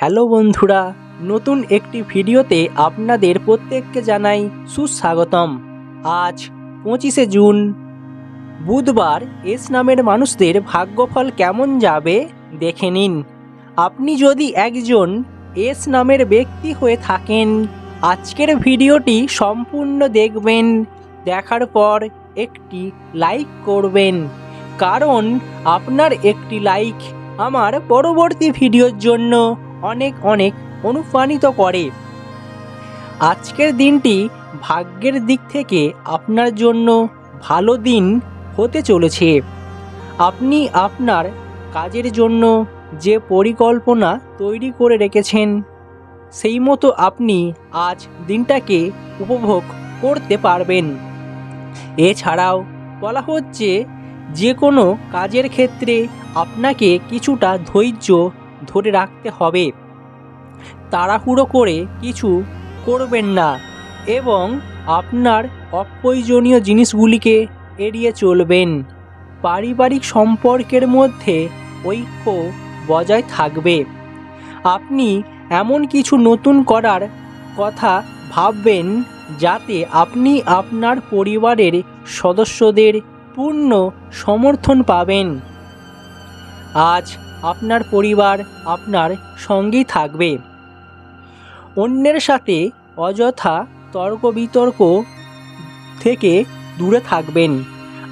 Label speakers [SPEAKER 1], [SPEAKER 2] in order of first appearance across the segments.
[SPEAKER 1] Hello বন্ধুরা, নতুন একটি ভিডিওতে আপনাদের প্রত্যেককে জানাই সুস্বাগতম। আজ পঁচিশে জুন। বুধবার এস নামের মানুষদের ভাগ্যফল কেমন যাবে দেখে নিন। আপনি যদি একজন এস নামের ব্যক্তি হয়ে থাকেন, আজকের ভিডিওটি সম্পূর্ণ দেখবেন, দেখার পর একটি লাইক করবেন। কারণ আপনার একটি লাইক আমার পরবর্তী ভিডিওর জন্য অনেক অনেক অনুপ্রাণিত করে। আজকের দিনটি ভাগ্যের দিক থেকে আপনার জন্য ভালো দিন হতে চলেছে। আপনি আপনার কাজের জন্য যে পরিকল্পনা তৈরি করে রেখেছেন, সেই মতো আপনি আজ দিনটাকে উপভোগ করতে পারবেন। এছাড়াও বলা হচ্ছে যে কোনো কাজের ক্ষেত্রে আপনাকে কিছুটা ধৈর্য ধরে রাখতে হবে। তাড়াহুড়ো করে কিছু করবেন না এবং আপনার অপ্রয়োজনীয় জিনিসগুলিকে এড়িয়ে চলবেন। পারিবারিক সম্পর্কের মধ্যে ঐক্য বজায় থাকবে। আপনি এমন কিছু নতুন করার কথা ভাববেন যাতে আপনি আপনার পরিবারের সদস্যদের পূর্ণ সমর্থন পাবেন। আজ আপনার পরিবার আপনার সঙ্গেই থাকবে। অন্যের সাথে অযথা তর্ক বিতর্ক থেকে দূরে থাকবেন।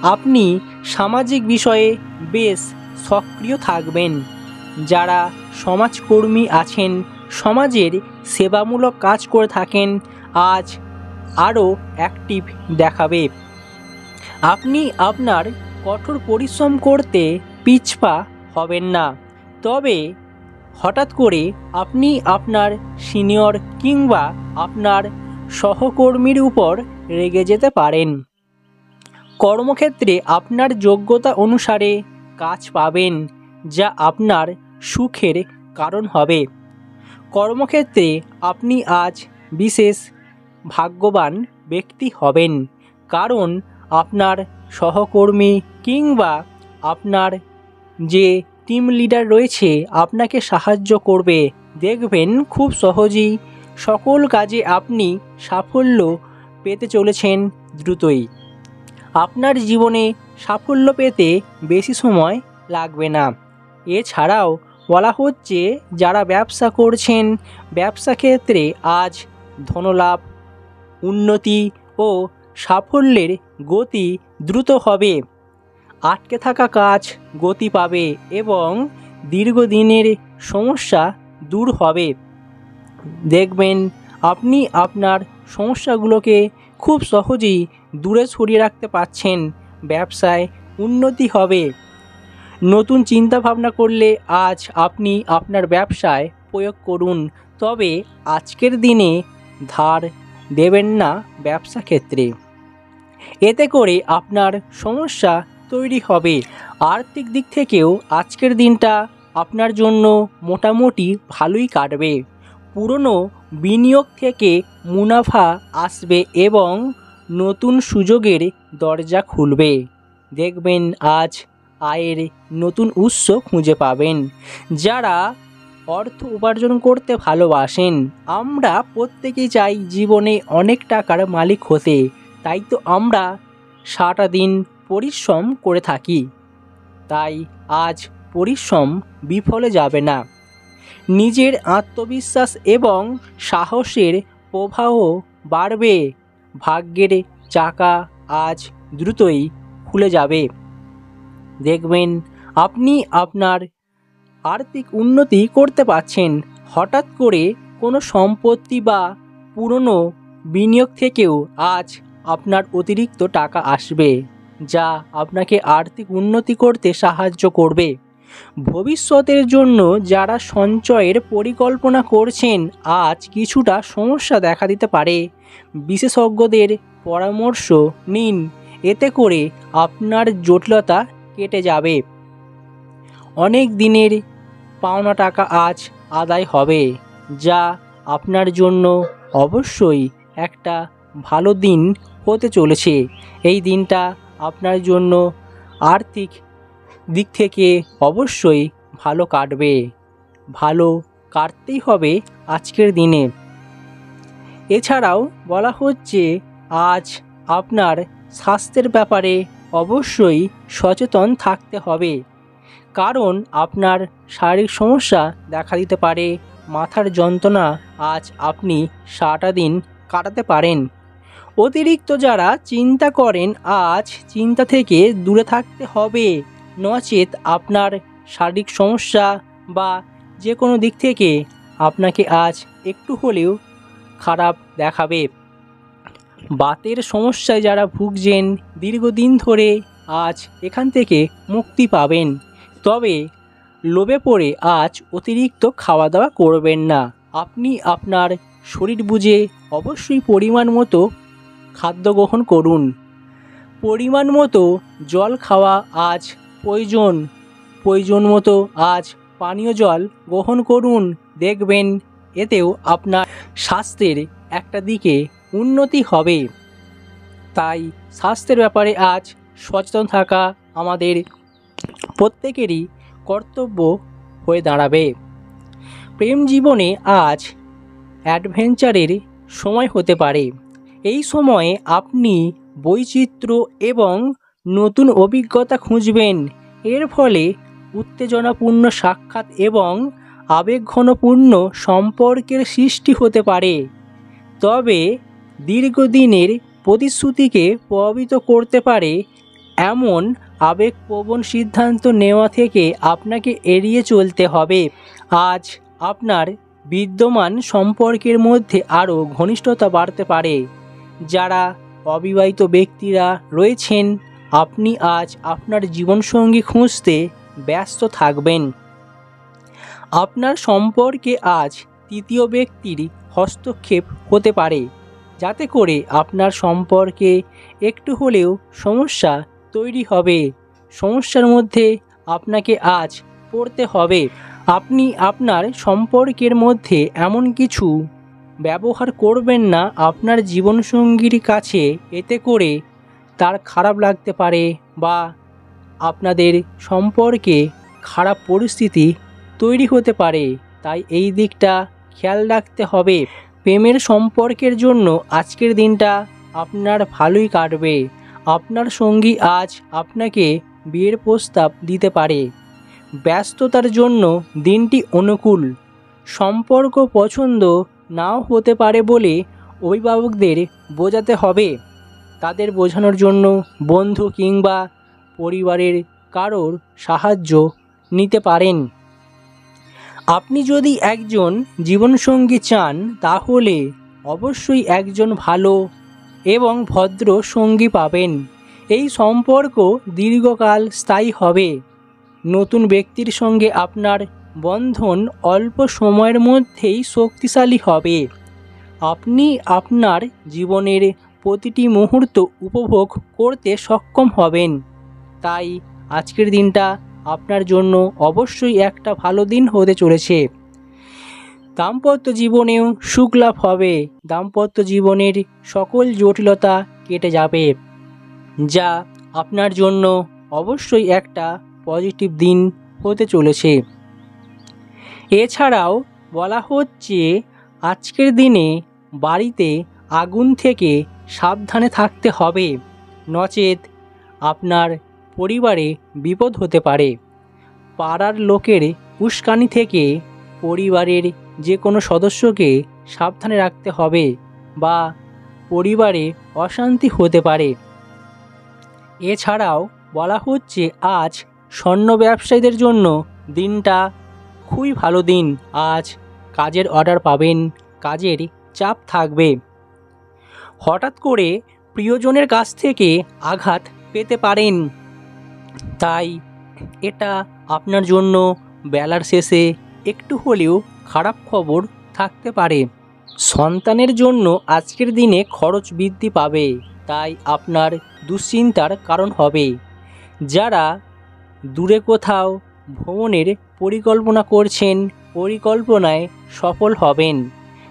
[SPEAKER 1] আপনি সামাজিক বিষয়ে বেশ সক্রিয় থাকবেন। যারা সমাজকর্মী আছেন, সমাজের সেবামূলক কাজ করে থাকেন, আজ আরও অ্যাক্টিভ দেখাবে। আপনি আপনার কঠোর পরিশ্রম করতে পিছপা হবেন না। তবে হঠাৎ করে আপনি আপনার সিনিয়র কিংবা আপনার সহকর্মীর উপর রেগে যেতে পারেন। কর্মক্ষেত্রে আপনার যোগ্যতা অনুসারে কাজ পাবেন, যা আপনার সুখের কারণ হবে। কর্মক্ষেত্রে আপনি আজ বিশেষ ভাগ্যবান ব্যক্তি হবেন, কারণ আপনার সহকর্মী কিংবা আপনার যে টিম লিডার রয়েছে আপনাকে সাহায্য করবে। দেখবেন খুব সহজেই সকল কাজে আপনি সাফল্য পেতে চলেছেন দ্রুতই। আপনার জীবনে সাফল্য পেতে বেশি সময় লাগবে না। এছাড়াও বলা হচ্ছে, যারা ব্যবসা করছেন, ব্যবসা ক্ষেত্রে আজ ধনলাভ, উন্নতি ও সাফল্যের গতি দ্রুত হবে। আটকে থাকা কাজ গতি পাবে এবং দীর্ঘদিনের সমস্যা দূর হবে। দেখবেন, আপনি আপনার সমস্যাগুলোকে খুব সহজেই দূরে সরিয়ে রাখতে পারছেন। ব্যবসায় উন্নতি হবে। নতুন চিন্তা ভাবনা করলে আজ আপনি আপনার ব্যবসায় প্রয়োগ করুন। তবে আজকের দিনে ধার দেবেন না ব্যবসা ক্ষেত্রে। এতে করে আপনার সমস্যা তৈরি হবে। আর্থিক দিক থেকেও আজকের দিনটা আপনার জন্য মোটামুটি ভালোই কাটবে। পুরনো বিনিয়োগ থেকে মুনাফা আসবে এবং নতুন সুযোগের দরজা খুলবে। দেখবেন আজ আয়ের নতুন উৎস খুঁজে পাবেন। যারা অর্থ উপার্জন করতে ভালোবাসেন, আমরা প্রত্যেকেই চাই জীবনে অনেক টাকার মালিক হতে। তাই তো আমরা সারাটা দিন পরিশ্রম করে থাকি। তাই আজ পরিশ্রম বিফলে যাবে না। নিজের আত্মবিশ্বাস এবং সাহসের প্রবাহ বাড়বে। ভাগ্যের চাকা আজ দ্রুতই খুলে যাবে। দেখবেন আপনি আপনার আর্থিক উন্নতি করতে পারছেন। হঠাৎ করে কোনো সম্পত্তি বা পুরনো বিনিয়োগ থেকেও আজ আপনার অতিরিক্ত টাকা আসবে। যা আপনাকে আর্থিক উন্নতি করতে সাহায্য করবে। ভবিষ্যতের জন্য যারা সঞ্চয়ের পরিকল্পনা করছেন, আজ কিছুটা সমস্যা দেখা দিতে পারে। বিশেষজ্ঞদের পরামর্শ নিন, এতে করে আপনার জটিলতা কেটে যাবে। অনেক দিনের পাওনা টাকা আজ আদায় হবে, যা আপনার জন্য অবশ্যই একটা ভালো দিন হতে চলেছে। এই দিনটা আপনার জন্য আর্থিক দিক থেকে অবশ্যই ভালো কাটবে। ভালো কাটতেই হবে আজকের দিনে। এছাড়াও বলা হচ্ছে, আজ আপনার স্বাস্থ্যের ব্যাপারে অবশ্যই সচেতন থাকতে হবে। কারণ আপনার শারীরিক সমস্যা দেখা দিতে পারে, মাথার যন্ত্রণা আজ আপনি সারাটা দিন কাটাতে পারেন। অতিরিক্ত যারা চিন্তা করেন, আজ চিন্তা থেকে দূরে থাকতে হবে। নচেত আপনার শারীরিক সমস্যা বা যে কোনো দিক থেকে আপনাকে আজ একটু হলেও খারাপ দেখাবে। বাতের সমস্যায় যারা ভুগছেন, দীর্ঘদিন ধরে আজ এখান থেকে মুক্তি পাবেন। তবে লোভে পড়ে আজ অতিরিক্ত খাওয়া দাওয়া করবেন না। আপনি আপনার শরীর বুঝে অবশ্যই পরিমাণ মতো খাদ্য গ্রহণ করুন। পরিমাণ মতো জল খাওয়া আজ প্রয়োজন। প্রয়োজন মতো আজ পানীয় জল গ্রহণ করুন। দেখবেন এতেও আপনার স্বাস্থ্যের একটা দিকে উন্নতি হবে। তাই স্বাস্থ্যের ব্যাপারে আজ সচেতন থাকা আমাদের প্রত্যেকেরই কর্তব্য হয়ে দাঁড়াবে। প্রেম জীবনে আজ অ্যাডভেঞ্চারের সময় হতে পারে। এই সময়ে আপনি বৈচিত্র্য এবং নতুন অভিজ্ঞতা খুঁজবেন। এর ফলে উত্তেজনাপূর্ণ সাক্ষাৎ এবং আবেগঘনপূর্ণ সম্পর্কের সৃষ্টি হতে পারে। তবে দীর্ঘদিনের প্রতিশ্রুতিকে প্রভাবিত করতে পারে এমন আবেগপ্রবণ সিদ্ধান্ত নেওয়া থেকে আপনাকে এড়িয়ে চলতে হবে। আজ আপনার বিদ্যমান সম্পর্কের মধ্যে আরও ঘনিষ্ঠতা বাড়তে পারে। যারা অবিবাহিত ব্যক্তিরা রয়েছেন, আপনি আজ আপনার জীবনসঙ্গী খুঁজতে ব্যস্ত থাকবেন। আপনার সম্পর্কে আজ তৃতীয় ব্যক্তির হস্তক্ষেপ হতে পারে, যাতে করে আপনার সম্পর্কে একটু হলেও সমস্যা তৈরি হবে। সমস্যার মধ্যে আপনাকে আজ পড়তে হবে। আপনি আপনার সম্পর্কের মধ্যে এমন কিছু ব্যবহার করবেন না আপনার জীবনসঙ্গীর কাছে, এতে করে তার খারাপ লাগতে পারে বা আপনাদের সম্পর্কে খারাপ পরিস্থিতি তৈরি হতে পারে। তাই এই দিকটা খেয়াল রাখতে হবে। প্রেমের সম্পর্কের জন্য আজকের দিনটা আপনার ভালোই কাটবে। আপনার সঙ্গী আজ আপনাকে বিয়ের প্রস্তাব দিতে পারে। ব্যস্ততার জন্য দিনটি অনুকূল। সম্পর্ক পছন্দ নাও হতে পারে বলে অভিভাবকদের বোঝাতে হবে। তাদের বোঝানোর জন্য বন্ধু কিংবা পরিবারের কারোর সাহায্য নিতে পারেন। আপনি যদি একজন জীবনসঙ্গী চান, তাহলে অবশ্যই একজন ভালো এবং ভদ্র সঙ্গী পাবেন। এই সম্পর্ক দীর্ঘকাল স্থায়ী হবে। নতুন ব্যক্তির সঙ্গে আপনার বন্ধন অল্প সময়ের মধ্যেই শক্তিশালী হবে। আপনি আপনার জীবনের প্রতিটি মুহূর্ত উপভোগ করতে সক্ষম হবেন। তাই আজকের দিনটা আপনার জন্য অবশ্যই একটা ভালো দিন হতে চলেছে। দাম্পত্য জীবনেও সুখ লাভ হবে। দাম্পত্য জীবনের সকল জটিলতা কেটে যাবে। যা আপনার জন্য অবশ্যই একটা পজিটিভ দিন হতে চলেছে। এছাড়াও বলা হচ্ছে, আজকের দিনে বাড়িতে আগুন থেকে সাবধানে থাকতে হবে। নচেত আপনার পরিবারে বিপদ হতে পারে। পাড়ার লোকের উস্কানি থেকে পরিবারের যে কোনো সদস্যকে সাবধানে রাখতে হবে বা পরিবারে অশান্তি হতে পারে। এছাড়াও বলা হচ্ছে, আজ স্বর্ণ ব্যবসায়ীদের জন্য দিনটা খুবই ভালো দিন। আজ কাজের অর্ডার পাবেন, কাজের চাপ থাকবে। হঠাৎ করে প্রিয়জনের কাছ থেকে আঘাত পেতে পারেন। তাই এটা আপনার জন্য বেলার শেষে একটু হলেও খারাপ খবর থাকতে পারে। সন্তানের জন্য আজকের দিনে খরচ বৃদ্ধি পাবে, তাই আপনার দুশ্চিন্তার কারণ হবে। যারা দূরে কোথাও ভ্রমণের পরিকল্পনা করছেন, পরিকল্পনায় সফল হবেন।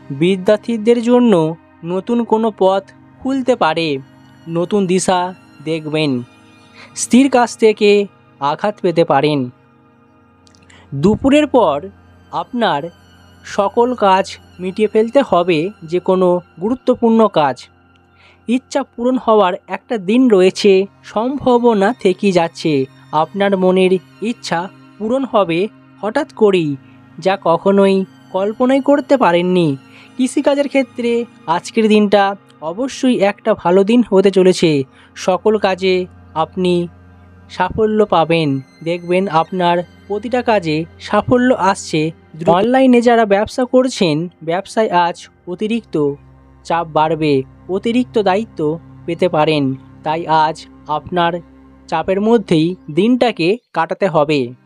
[SPEAKER 1] বিদ্যার্থীদের জন্য নতুন কোনো পথ খুলতে পারে। নতুন দিশা দেখবেন। স্ত্রীর কাছ থেকে আঘাত পেতে পারেন। দুপুরের পর আপনার সকল কাজ মিটিয়ে ফেলতে হবে যে কোনো গুরুত্বপূর্ণ কাজ। ইচ্ছা পূরণ হওয়ার একটা দিন রয়েছে, সম্ভাবনা থেকে যাচ্ছে। আপনার মনের ইচ্ছা পূরণ হবে হঠাৎ করেই, যা কখনোই কল্পনাই করতে পারেননি। কৃষিকাজের ক্ষেত্রে আজকের দিনটা অবশ্যই একটা ভালো দিন হতে চলেছে। সকল কাজে আপনি সাফল্য পাবেন। দেখবেন আপনার প্রতিটা কাজে সাফল্য আসছে। অনলাইনে যারা ব্যবসা করছেন, ব্যবসায় আজ অতিরিক্ত চাপ বাড়বে, অতিরিক্ত দায়িত্ব পেতে পারেন। তাই আজ আপনার চাপের মধ্যেই দিনটাকে কাটাতে হবে।